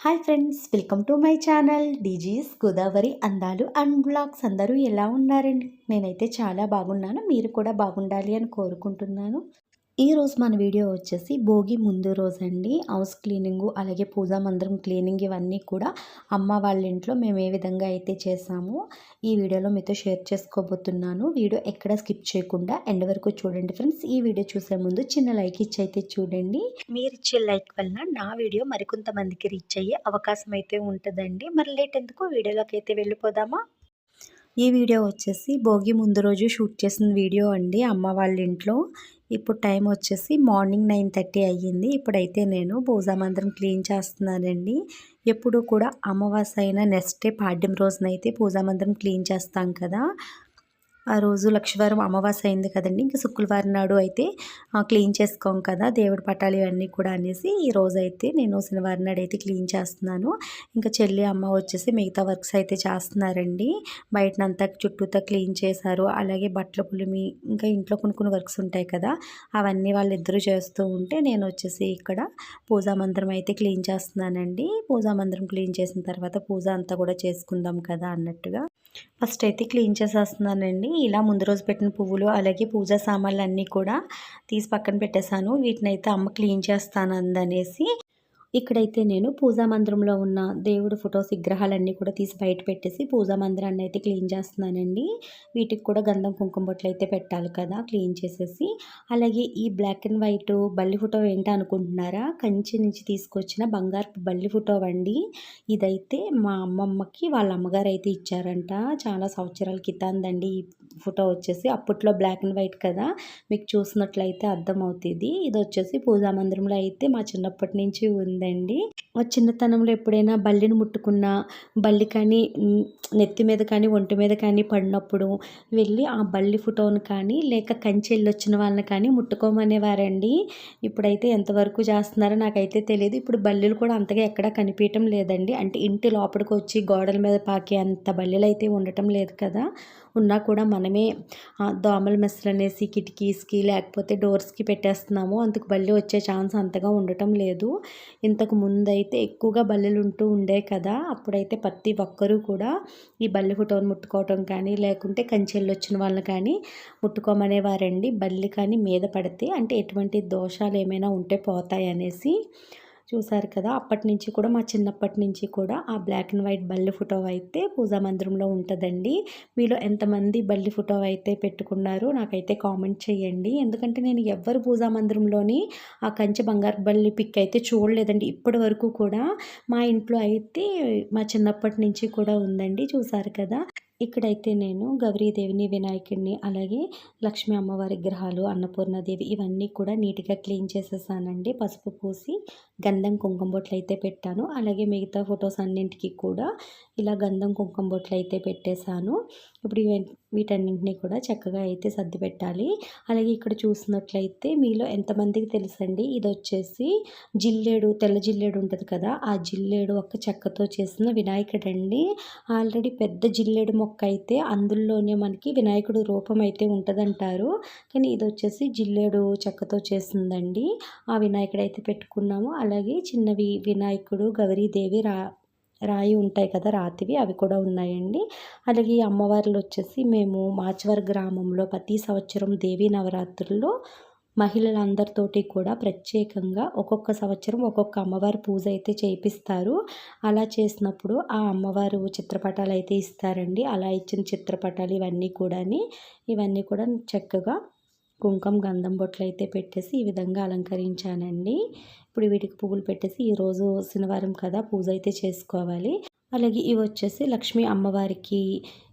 Hi friends welcome to my channel DG's Godavari అందాలు and blogs. అందరూ ఎలా ఉన్నారండి? నేనైతే చాలా బాగున్నాను మీరు కూడా బాగుండాలి అని కోరుకుంటున్నాను. ఈరోజు మన వీడియో వచ్చేసి భోగి ముందు రోజు అండి హౌస్ క్లీనింగు అలాగే పూజా మందిరం క్లీనింగ్ ఇవన్నీ కూడా అమ్మ వాళ్ళ ఇంట్లో మేము ఏ విధంగా అయితే చేసామో ఈ వీడియోలో మీతో షేర్ చేసుకోబోతున్నాను. వీడియో ఎక్కడ స్కిప్ చేయకుండా ఎండ్ వరకు చూడండి ఫ్రెండ్స్ ఈ వీడియో చూసే ముందు చిన్న లైక్ ఇచ్చి అయితే చూడండి. మీరు ఇచ్చే లైక్ వలన నా వీడియో మరికొంతమందికి రీచ్ అయ్యే అవకాశం అయితే ఉంటుందండి. మరి లేట్ ఎందుకు? వీడియోలోకి అయితే వెళ్ళిపోదామా? ఈ వీడియో వచ్చేసి భోగి ముందు రోజు షూట్ చేసిన వీడియో అండి. అమ్మ వాళ్ళ ఇంట్లో ఇప్పుడు టైం వచ్చేసి మార్నింగ్ నైన్ థర్టీ అయ్యింది. ఇప్పుడైతే నేను పూజామందిరం క్లీన్ చేస్తున్నానండి. ఎప్పుడు కూడా అమావాస్య అయిన నెక్స్ట్ డే పాడ్యం రోజునైతే పూజామందిరం క్లీన్ చేస్తాం కదా. ఆ రోజు లక్షవారం అమావాస్య అయింది కదండి. ఇంకా శుక్రవారం నాడు అయితే క్లీన్ చేసుకోం కదా దేవుడి పట్టాలు ఇవన్నీ కూడా అనేసి ఈ రోజు అయితే నేను శనివారం నాడు అయితే క్లీన్ చేస్తున్నాను. ఇంకా చెల్లి అమ్మ వచ్చేసి మిగతా వర్క్స్ అయితే చేస్తున్నారండి. బయటనంతా చుట్టూతో క్లీన్ చేశారు. అలాగే బట్టల పులిమి ఇంకా ఇంట్లో కొన్ని కొన్ని వర్క్స్ ఉంటాయి కదా అవన్నీ వాళ్ళిద్దరూ చేస్తూ ఉంటే నేను వచ్చేసి ఇక్కడ పూజా మందిరం అయితే క్లీన్ చేస్తున్నానండి. పూజా మందిరం క్లీన్ చేసిన తర్వాత పూజ అంతా కూడా చేసుకుందాం కదా అన్నట్టుగా ఫస్ట్ అయితే క్లీన్ చేసేస్తున్నానండి. ఇలా ముందు రోజు పెట్టిన పువ్వులు అలాగే పూజా సామాన్లు అన్నీ కూడా తీసి పక్కన పెట్టేశాను. వీటిని అయితే అమ్మ క్లీన్ చేస్తాను అందనేసి ఇక్కడైతే నేను పూజా మందిరంలో ఉన్న దేవుడు ఫొటోస్ విగ్రహాలన్నీ కూడా తీసి బయట పెట్టేసి పూజా మందిరాన్ని అయితే క్లీన్ చేస్తున్నానండి. వీటికి కూడా గంధం కుంకుమ బొట్లు అయితే పెట్టాలి కదా క్లీన్ చేసేసి. అలాగే ఈ బ్లాక్ అండ్ వైట్ బల్లి ఫోటో ఏంటి అనుకుంటున్నారా? కంచి నుంచి తీసుకొచ్చిన బంగారు బల్లి ఫోటో అండి. ఇదైతే మా అమ్మమ్మకి వాళ్ళ అమ్మగారు అయితే ఇచ్చారంట. చాలా సంవత్సరాల క్రితందండి ఈ ఫోటో వచ్చేసి. అప్పట్లో బ్లాక్ అండ్ వైట్ కదా. మీకు చూసినట్లయితే అర్థమవుతుంది. ఇది వచ్చేసి పూజా మందిరంలో అయితే మా చిన్నప్పటి నుంచి ఉంది ఉందండి చిన్నతనంలో ఎప్పుడైనా బల్లిని ముట్టుకున్నా బల్లి కానీ నెత్తి మీద కానీ ఒంటి మీద కానీ పడినప్పుడు వెళ్ళి ఆ బల్లి ఫోటోను కానీ లేక కంచి వచ్చిన వాళ్ళని కానీ ముట్టుకోమనేవారండి. ఇప్పుడైతే ఎంతవరకు చేస్తున్నారో నాకైతే తెలియదు. ఇప్పుడు బల్లులు కూడా అంతగా ఎక్కడా కనిపించటం లేదండి. అంటే ఇంటి లోపలికి వచ్చి గోడల మీద పాకే అంత బల్లిలు అయితే ఉండటం లేదు కదా. ఉన్నా కూడా మనమే దోమల మెస్సులు అనేసి కిటికీస్కి లేకపోతే డోర్స్కి పెట్టేస్తున్నాము. అందుకు బల్లి వచ్చే ఛాన్స్ అంతగా ఉండటం లేదు. ఇంతకు ముందైతే ఎక్కువగా బల్లెలు ఉంటూ ఉండే కదా అప్పుడైతే ప్రతి ఒక్కరూ కూడా ఈ బల్లి ఫోటోని ముట్టుకోవటం కానీ లేకుంటే కంచెళ్ళు వచ్చిన వాళ్ళని కానీ ముట్టుకోమనేవారండి. బల్లి కానీ మీద పడితే అంటే ఎటువంటి దోషాలు ఏమైనా ఉంటే పోతాయి అనేసి చూసారు కదా అప్పటి నుంచి కూడా మా చిన్నప్పటి నుంచి కూడా ఆ బ్లాక్ అండ్ వైట్ బల్లి ఫోటో అయితే పూజా మందిరంలో ఉంటుందండి. మీలో ఎంతమంది బల్లి ఫోటో అయితే పెట్టుకున్నారో నాకైతే కామెంట్ చేయండి. ఎందుకంటే నేను ఎవ్వరు పూజా మందిరంలోని ఆ కంచె బంగారు బల్లి పిక్ అయితే చూడలేదండి. ఇప్పటి వరకు కూడా మా ఇంట్లో అయితే మా చిన్నప్పటి నుంచి కూడా ఉందండి చూసారు కదా. ఇక్కడైతే నేను గౌరీదేవిని వినాయకుడిని అలాగే లక్ష్మీ అమ్మవారి విగ్రహాలు అన్నపూర్ణదేవి ఇవన్నీ కూడా నీట్గా క్లీన్ చేసేసానండి. పసుపు పూసి గంధం కుంకుమ బొట్లు అయితే పెట్టాను. అలాగే మిగతా ఫొటోస్ అన్నింటికి కూడా ఇలా గంధం కుంకుమ బొట్లు అయితే పెట్టేశాను. ఇప్పుడు వీటన్నింటినీ కూడా చక్కగా అయితే సర్ది పెట్టాలి అలాగే ఇక్కడ చూసినట్లయితే మీలో ఎంతమందికి తెలుసండి? ఇది వచ్చేసి జిల్లేడు తెల్ల జిల్లేడు ఉంటుంది కదా ఆ జిల్లేడు ఒక చెక్కతో చేసిన వినాయకుడు అండి ఆల్రెడీ పెద్ద జిల్లేడు మొక్క అయితే అందులోనే మనకి వినాయకుడు రూపం అయితే ఉంటుందంటారు. కానీ ఇది వచ్చేసి జిల్లేడు చెక్కతో చేసిందండి. ఆ వినాయకుడు అయితే పెట్టుకున్నాము. అలాగే చిన్నవి వినాయకుడు గౌరీదేవి రా రాయి ఉంటాయి కదా రాతివి అవి కూడా ఉన్నాయండి. అలాగే అమ్మవార్లు వచ్చేసి మేము మాచవర్ గ్రామంలో ప్రతి సంవత్సరం దేవీ నవరాత్రుల్లో మహిళలందరితోటి కూడా ప్రత్యేకంగా ఒక్కొక్క సంవత్సరం ఒక్కొక్క అమ్మవారి పూజ అయితే చేయిస్తారు. అలా చేసినప్పుడు ఆ అమ్మవారు చిత్రపటాలు అయితే ఇస్తారండి. అలా ఇచ్చిన చిత్రపటాలు ఇవన్నీ కూడా ఇవన్నీ కూడా చక్కగా కుంకుమ గంధం బొట్లు అయితే పెట్టేసి ఈ విధంగా అలంకరించానండి. ఇప్పుడు వీటికి పువ్వులు పెట్టేసి ఈరోజు శనివారం కదా పూజ అయితే చేసుకోవాలి. అలాగే ఇవి వచ్చేసి లక్ష్మీ అమ్మవారికి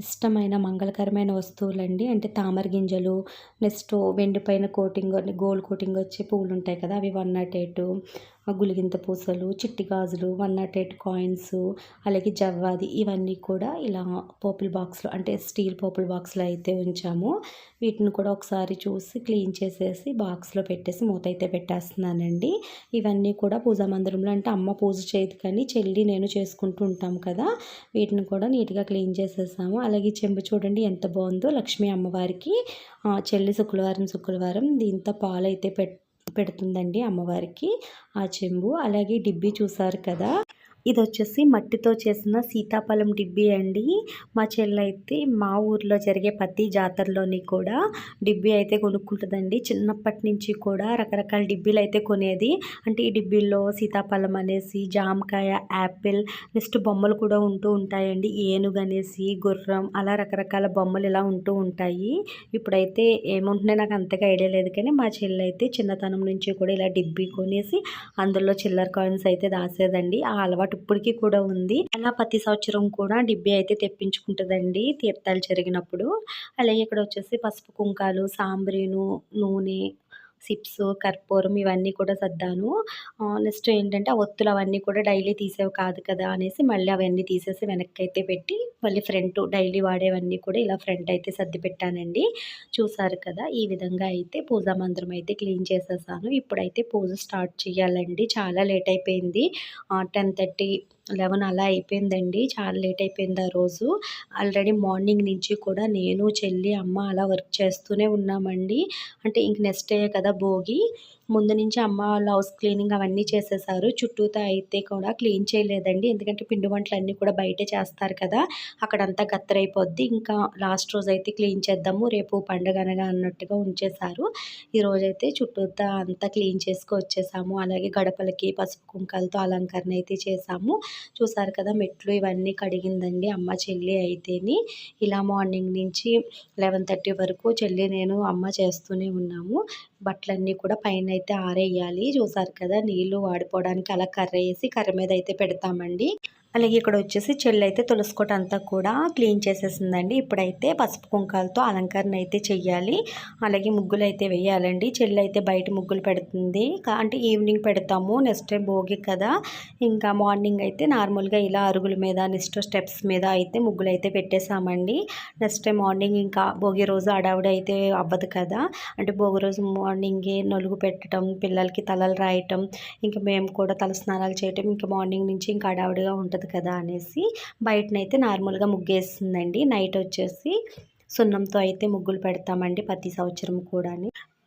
ఇష్టమైన మంగళకరమైన వస్తువులండి. అంటే తామర గింజలు నెక్స్ట్ వెండిపైన కోటింగ్ గోల్డ్ కోటింగ్ వచ్చే పువ్వులు ఉంటాయి కదా అవి వన్ నాట్ ఎయిట్. గులిగింత పూసలు చిట్టి గాజులు వన్ నాట్ ఎయిట్ కాయిన్స్ అలాగే జవ్వాది ఇవన్నీ కూడా ఇలా పోపుల్ బాక్స్లో అంటే స్టీల్ పోపుల్ బాక్స్లో అయితే ఉంచాము. వీటిని కూడా ఒకసారి చూసి క్లీన్ చేసేసి బాక్స్లో పెట్టేసి మూత అయితే పెట్టేస్తున్నానండి. ఇవన్నీ కూడా పూజా మందిరంలో అంటే అమ్మ పూజ చేయదు కానీ చెల్లి నేను చేసుకుంటూ ఉంటాం కదా వీటిని కూడా నీట్గా క్లీన్ చేసేసాము. అలాగే చెంబు చూడండి ఎంత బాగుందో లక్ష్మీ అమ్మవారికి చెల్లి శుక్రవారం శుక్రవారం దీంతో పాలు అయితే పెట్ పెడుతుందండి అమ్మవారికి. ఆ చెంబు అలాగే డిబ్బి చూసారు కదా? ఇది వచ్చేసి మట్టితో చేసిన సీతాఫలం డిబ్బి అండి. మా చెల్లైతే మా ఊర్లో జరిగే ప్రతి జాతరలోని కూడా డిబ్బి అయితే కొనుక్కుంటుందండి. చిన్నప్పటి నుంచి కూడా రకరకాల డిబ్బీలు అయితే కొనేది. అంటే ఈ డిబ్బీల్లో సీతాఫలం అనేసి జామకాయ యాపిల్ నెక్స్ట్ బొమ్మలు కూడా ఉంటూ ఉంటాయండి. ఏనుగు అనేసి గుర్రం అలా రకరకాల బొమ్మలు ఇలా ఉంటూ ఉంటాయి. ఇప్పుడైతే ఏముంటున్నాయి నాకు అంతగా ఐడియా లేదు కానీ మా చెల్లి అయితే చిన్నతనం నుంచి కూడా ఇలా డిబ్బి కొనేసి అందులో చిల్లర కాయిన్స్ అయితే దాసేదండి. ఆ అలవాటు ఇప్పటికీ కూడా ఉంది. అలా ప్రతి సంవత్సరం కూడా డిబ్బి అయితే తెప్పించుకుంటుందండి తీర్థాలు జరిగినప్పుడు. అలాగే ఇక్కడ వచ్చేసి పసుపు కుంకాలు సాంబ్రీను నూనె సిప్స్ కర్పూరం ఇవన్నీ కూడా సర్దాను. నెక్స్ట్ ఏంటంటే ఆ ఒత్తులు అవన్నీ కూడా డైలీ తీసేవి కాదు కదా అనేసి మళ్ళీ అవన్నీ తీసేసి వెనక్కి అయితే పెట్టి మళ్ళీ ఫ్రంట్ డైలీ వాడేవన్నీ కూడా ఇలా ఫ్రంట్ అయితే సర్ది పెట్టానండి. చూసారు కదా ఈ విధంగా అయితే పూజా మందిరం అయితే క్లీన్ చేసేసాను. ఇప్పుడైతే పూజ స్టార్ట్ చేయాలండి. చాలా లేట్ అయిపోయింది. టెన్ థర్టీ లెవెన్ అలా అయిపోయిందండి. చాలా లేట్ అయిపోయింది ఆ రోజు. ఆల్రెడీ మార్నింగ్ నుంచి కూడా నేను చెల్లి అమ్మ అలా వర్క్ చేస్తూనే ఉన్నామండి. అంటే ఇంక నెక్స్ట్ డే కదా భోగి. ముందు నుంచి అమ్మ వాళ్ళు హౌస్ క్లీనింగ్ అవన్నీ చేసేసారు. చుట్టూతో అయితే కూడా క్లీన్ చేయలేదండి. ఎందుకంటే పిండి వంటలు అన్నీ కూడా బయటే చేస్తారు కదా. అక్కడంతా గత్తరైపోద్ది. ఇంకా లాస్ట్ రోజు అయితే క్లీన్ చేద్దాము. రేపు పండుగ అనగా అన్నట్టుగా ఉంచేశారు. ఈరోజైతే చుట్టూతా అంతా క్లీన్ చేసుకు వచ్చేసాము అలాగే గడపలకి పసుపు కుంకాలతో అలంకరణ అయితే చేసాము చూసారు కదా మెట్లు ఇవన్నీ కడిగిందండి అమ్మ చెల్లి అయితేని. ఇలా మార్నింగ్ నుంచి లెవెన్ థర్టీ వరకు చెల్లి నేను అమ్మ చేస్తూనే ఉన్నాము. బట్టలన్నీ కూడా పైన అయితే ఆరేయాలి. చూసారు కదా నీళ్ళు వాడిపోవడానికి అలా కర్ర వేసి కర్ర మీద అయితే పెడతామండి. అలాగే ఇక్కడ వచ్చేసి చెల్లి అయితే తులసికోట అంతా కూడా క్లీన్ చేసేసిందండి. ఇప్పుడైతే పసుపు కుంకాలతో అలంకరణ అయితే చెయ్యాలి. అలాగే ముగ్గులు అయితే వేయాలండి. చెల్లి అయితే బయట ముగ్గులు పెడుతుంది. అంటే ఈవినింగ్ పెడతాము. నెక్స్ట్ టైం భోగి కదా. ఇంకా మార్నింగ్ అయితే నార్మల్గా ఇలా అరుగుల మీద నెక్స్ట్ స్టెప్స్ మీద అయితే ముగ్గులు అయితే పెట్టేశామండి. నెక్స్ట్ టైం మార్నింగ్ ఇంకా భోగి రోజు అడావిడ అయితే అవ్వదు కదా. అంటే భోగి రోజు మార్నింగే నలుగు పెట్టడం పిల్లలకి తలలు రాయటం ఇంకా మేము కూడా తల స్నానాలు చేయటం ఇంకా మార్నింగ్ నుంచి ఇంకా అడావిడిగా ఉంటుంది ఉంటుంది కదా అనేసి బయటనైతే నార్మల్గా ముగ్గేస్తుందండి. నైట్ వచ్చేసి సున్నంతో అయితే ముగ్గులు పెడతామండి ప్రతి సంవత్సరం కూడా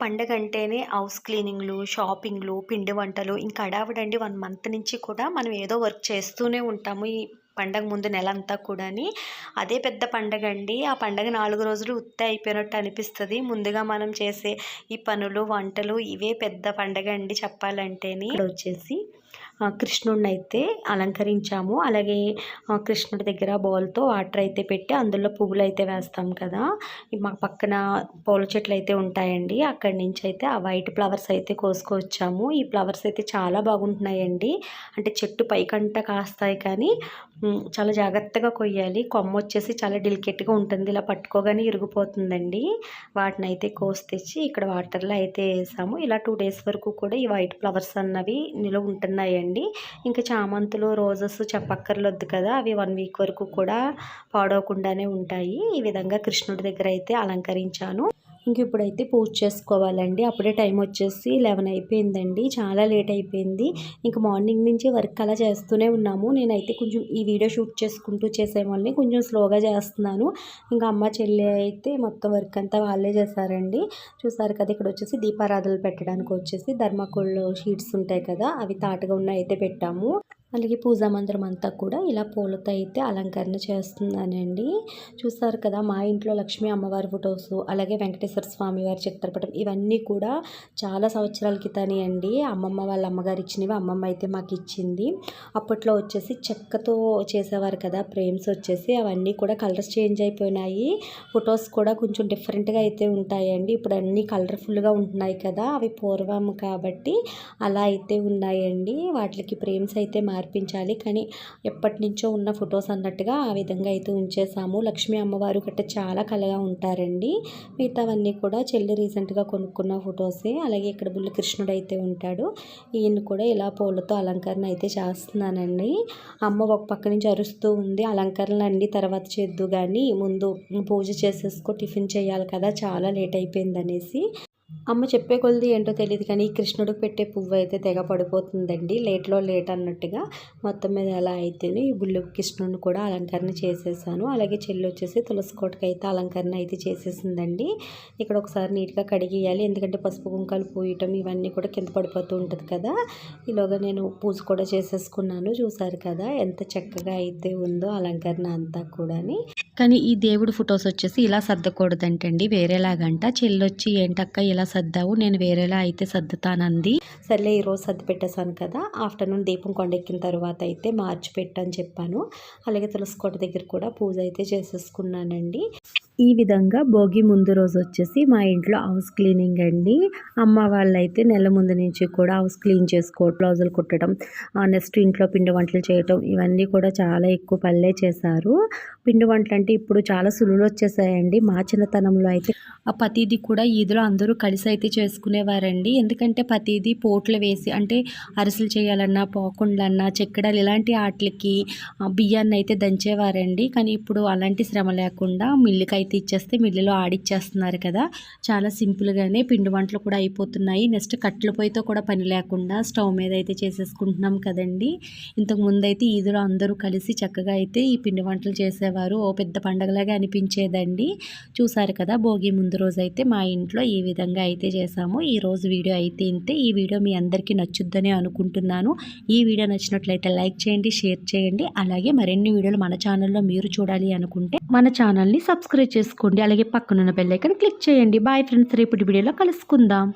పండగ అంటేనే హౌస్ క్లీనింగ్లు షాపింగ్లు పిండి వంటలు ఇంకా అడావిడండి వన్ మంత్ నుంచి కూడా మనం ఏదో వర్క్ చేస్తూనే ఉంటాము ఈ పండగ ముందు నెల అంతా కూడాని అదే పెద్ద పండగ అండి. ఆ పండగ నాలుగు రోజులు ఉత్తే అయిపోయినట్టు అనిపిస్తుంది. ముందుగా మనం చేసే ఈ పనులు వంటలు ఇవే పెద్ద పండగ అండి చెప్పాలంటేని. వచ్చేసి కృష్ణుడిని అయితే అలంకరించాము. అలాగే కృష్ణుడి దగ్గర బౌల్తో వాటర్ అయితే పెట్టి అందులో పువ్వులు అయితే వేస్తాం కదా. మా పక్కన పూల చెట్లు అయితే ఉంటాయండి. అక్కడి నుంచి అయితే ఆ వైట్ ఫ్లవర్స్ అయితే కోసుకొచ్చాము. ఈ ఫ్లవర్స్ అయితే చాలా బాగుంటున్నాయండి. అంటే చెట్టు పైకంట కాస్తాయి కానీ చాలా జాగ్రత్తగా కొయ్యాలి. కొమ్మ వచ్చేసి చాలా డెలికేట్గా ఉంటుంది. ఇలా పట్టుకోగానే ఇరిగిపోతుందండి. వాటిని అయితే కోసి తెచ్చి ఇక్కడ వాటర్లో అయితే వేసాము. ఇలా టూ డేస్ వరకు కూడా ఈ వైట్ ఫ్లవర్స్ అన్నవి నిలువ ఉన్నాయండి. ఇంకా చామంతులు రోజెస్ చెప్పక్కర్లొద్దు కదా అవి వన్ వీక్ వరకు కూడా పాడవకుండానే ఉంటాయి. ఈ విధంగా కృష్ణుడి దగ్గర అయితే అలంకరించాను. ఇంక ఇప్పుడైతే పూజ చేసుకోవాలండి. అప్పుడే టైం వచ్చేసి లెవెన్ అయిపోయిందండి. చాలా లేట్ అయిపోయింది. ఇంక మార్నింగ్ నుంచి వర్క్ అలా చేస్తూనే ఉన్నాము. నేనైతే కొంచెం ఈ వీడియో షూట్ చేసుకుంటూ చేసేవాళ్ళని కొంచెం స్లోగా చేస్తున్నాను. ఇంకా అమ్మ చెల్లి అయితే మొత్తం వర్క్ అంతా వాళ్ళే చేశారండి. చూసారు కదా ఇక్కడ వచ్చేసి దీపారాధనలు పెట్టడానికి వచ్చేసి ధర్మకోళ్ళు షీట్స్ ఉంటాయి కదా అవి తాటుగా ఉన్నాయి అయితే పెట్టాము. అలాగే పూజా మందిరం అంతా కూడా ఇలా పూలతో అయితే అలంకరణ చేస్తున్నానండి. చూస్తారు కదా మా ఇంట్లో లక్ష్మీ అమ్మవారి ఫొటోస్ అలాగే వెంకటేశ్వర స్వామి వారి చిత్రపటం ఇవన్నీ కూడా చాలా సంవత్సరాల క్రితమే అండి. అమ్మమ్మ వాళ్ళ అమ్మగారు ఇచ్చినవి అమ్మమ్మ అయితే మాకు ఇచ్చింది. అప్పట్లో వచ్చేసి చెక్కతో చేసేవారు కదా ఫ్రేమ్స్ వచ్చేసి అవన్నీ కూడా కలర్స్ చేంజ్ అయిపోయినాయి. ఫొటోస్ కూడా కొంచెం డిఫరెంట్గా అయితే ఉంటాయండి. ఇప్పుడు అన్నీ కలర్ఫుల్గా ఉంటున్నాయి కదా అవి పూర్వం కాబట్టి అలా అయితే ఉన్నాయండి. వాటికి ఫ్రేమ్స్ అయితే మారి అర్పించాలి. కానీ ఎప్పటి నుంచో ఉన్న ఫొటోస్ అన్నట్టుగా ఆ విధంగా అయితే ఉంచేసాము లక్ష్మీ అమ్మవారు గట్ట చాలా కలగా ఉంటారండి. మిగతావన్నీ కూడా చెల్లి రీసెంట్గా కొనుక్కున్న ఫొటోసే. అలాగే ఇక్కడ బుల్లి కృష్ణుడు అయితే ఉంటాడు. ఈయన కూడా ఇలా పూలతో అలంకరణ అయితే చేస్తున్నానండి. అమ్మ ఒక పక్క నుంచి అరుస్తూ ఉంది. అలంకరణలు అన్నీ తర్వాత చేద్దు కానీ ముందు పూజ చేసేసుకో టిఫిన్ చేయాలి కదా చాలా లేట్ అయిపోయింది అనేసి అమ్మ చెప్పే కొలది ఏంటో తెలియదు కానీ కృష్ణుడికి పెట్టే పువ్వు అయితే తెగ పడిపోతుందండి. లేట్లో లేట్ అన్నట్టుగా మొత్తం మీద ఎలా అయితేనే ఈ బుల్లు కృష్ణుడిని కూడా అలంకరణ చేసేసాను. అలాగే చెల్లి వచ్చేసి తులసికోటకి అయితే అలంకరణ అయితే చేసేసిందండి. ఇక్కడ ఒకసారి నీట్గా కడిగేయాలి. ఎందుకంటే పసుపు కుంకాలు పూయటం ఇవన్నీ కూడా కింద పడిపోతూ ఉంటుంది కదా. ఈలోగా నేను పూజ కూడా చేసేసుకున్నాను. చూసారు కదా ఎంత చక్కగా అయితే ఉందో అలంకరణ అంతా కూడాని. కానీ ఈ దేవుడి ఫొటోస్ వచ్చేసి ఇలా సర్దకూడదంటండి. వేరేలాగంట. చెల్లొచ్చి ఏంటక్క ఇలా సర్దావు నేను వేరేలా అయితే సర్దుతానంది. సర్లే ఈరోజు సర్ది పెట్టేశాను కదా. ఆఫ్టర్నూన్ దీపం కొండెక్కిన తర్వాత అయితే మార్చి పెట్టని చెప్పాను. అలాగే తులసికోట దగ్గర కూడా పూజ అయితే చేసేసుకున్నానండి. ఈ విధంగా భోగి ముందు రోజు వచ్చేసి మా ఇంట్లో హౌస్ క్లీనింగ్ అండి. అమ్మ వాళ్ళైతే నెల ముందు నుంచి కూడా హౌస్ క్లీన్ చేసుకో బ్లౌజులు కుట్టడం నెక్స్ట్ ఇంట్లో పిండి వంటలు చేయటం ఇవన్నీ కూడా చాలా ఎక్కువ పల్లె చేశారు. పిండి వంటలు అంటే ఇప్పుడు చాలా సులువులు వచ్చేసాయండి. మా చిన్నతనంలో అయితే ఆ ప్రతిదీ కూడా ఈదులో అందరూ కలిసి అయితే చేసుకునేవారండి. ఎందుకంటే ప్రతిదీ పోట్లు వేసి అంటే అరిసెలు చేయాలన్నా పోకుండలన్నా చెక్కడాలు ఇలాంటి వాటికి బియ్యాన్ని అయితే దంచేవారండి. కానీ ఇప్పుడు అలాంటి శ్రమ లేకుండా మిల్లుకైతే అయితే ఇచ్చేస్తే మిల్లులో ఆడిచ్చేస్తున్నారు కదా. చాలా సింపుల్గానే పిండి వంటలు కూడా అయిపోతున్నాయి. నెక్స్ట్ కట్టెల పొయ్యితో కూడా పని లేకుండా స్టవ్ మీద అయితే చేసేసుకుంటున్నాం కదండి. ఇంతకు ముందు అయితే ఈదులో అందరూ కలిసి చక్కగా అయితే ఈ పిండి వంటలు చేసేవారు. ఓ పెద్ద పండగలాగా అనిపించేదండి. చూసారు కదా భోగి ముందు రోజు అయితే మా ఇంట్లో ఈ విధంగా అయితే చేసాము. ఈ రోజు వీడియో అయితే ఇంతే. ఈ వీడియో మీ అందరికీ నచ్చుద్దని అనుకుంటున్నాను. ఈ వీడియో నచ్చినట్లయితే లైక్ చేయండి షేర్ చేయండి. అలాగే మరిన్ని వీడియోలు మన ఛానల్లో మీరు చూడాలి అనుకుంటే మన ఛానల్ని సబ్స్క్రైబ్ చేసుకోండి. అలాగే పక్కనున్న బెల్ ఐకన్ క్లిక్ చేయండి. బాయ్ ఫ్రెండ్స్ రేపటి వీడియోలో కలుసుకుందాం.